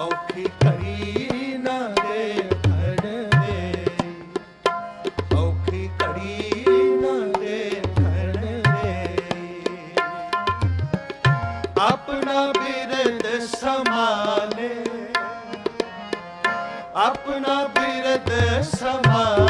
ਔਖੀ ਔਖੀ ਘੜੀ ਨਾ ਆਪਣਾ ਬਿਰਦ ਸਮਾਲੇ ਆਪਣਾ ਬਿਰਦ ਸਮਾਲੇ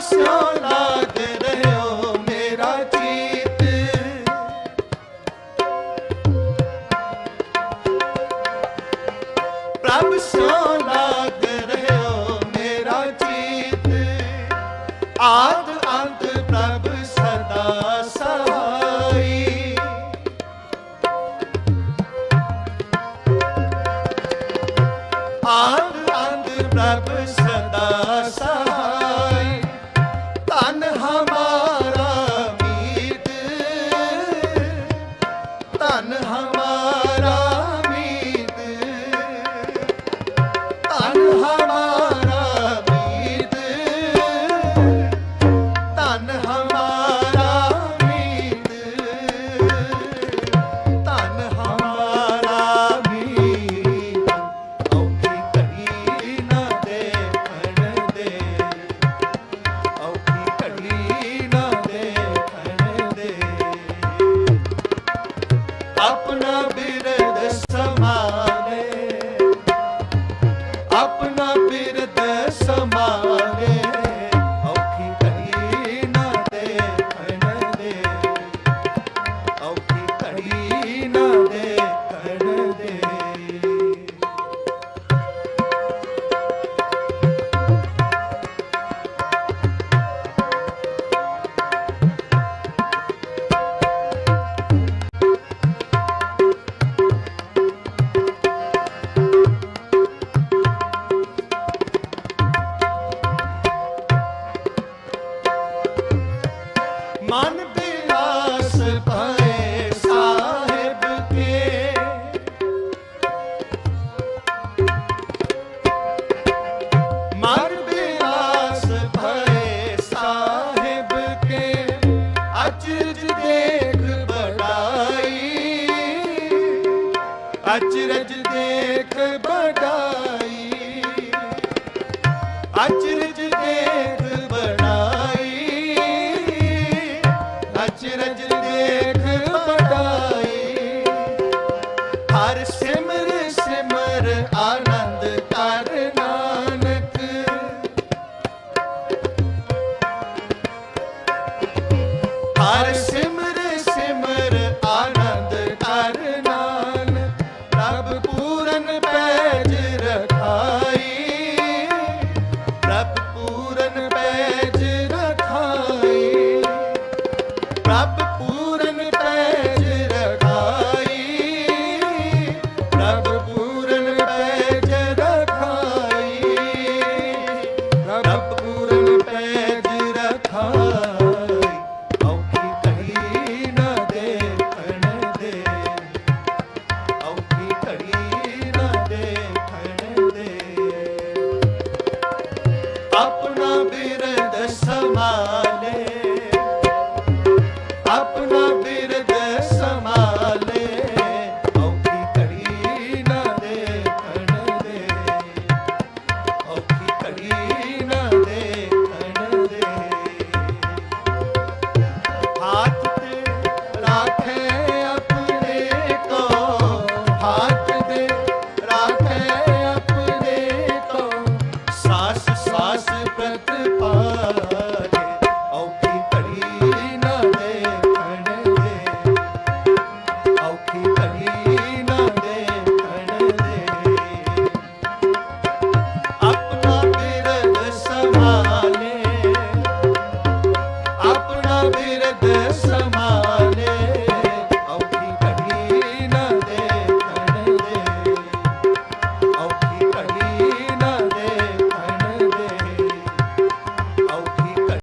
Senhor, lá. ਪਰੇ ਸਾਹਿਬ ਕੇ ਮਰ ਬਿਲਾਸ ਪਰੇ ਸਾਹਿਬ ਕੇ ਅਚਰਜ ਦੇਖ ਬੜਾਈ ਅਚਰਜ ਦੇਖ ਬੜਾਈ ਅਚਰਜ ਸਿਮਰ ਸਿਮਰ ਆਨ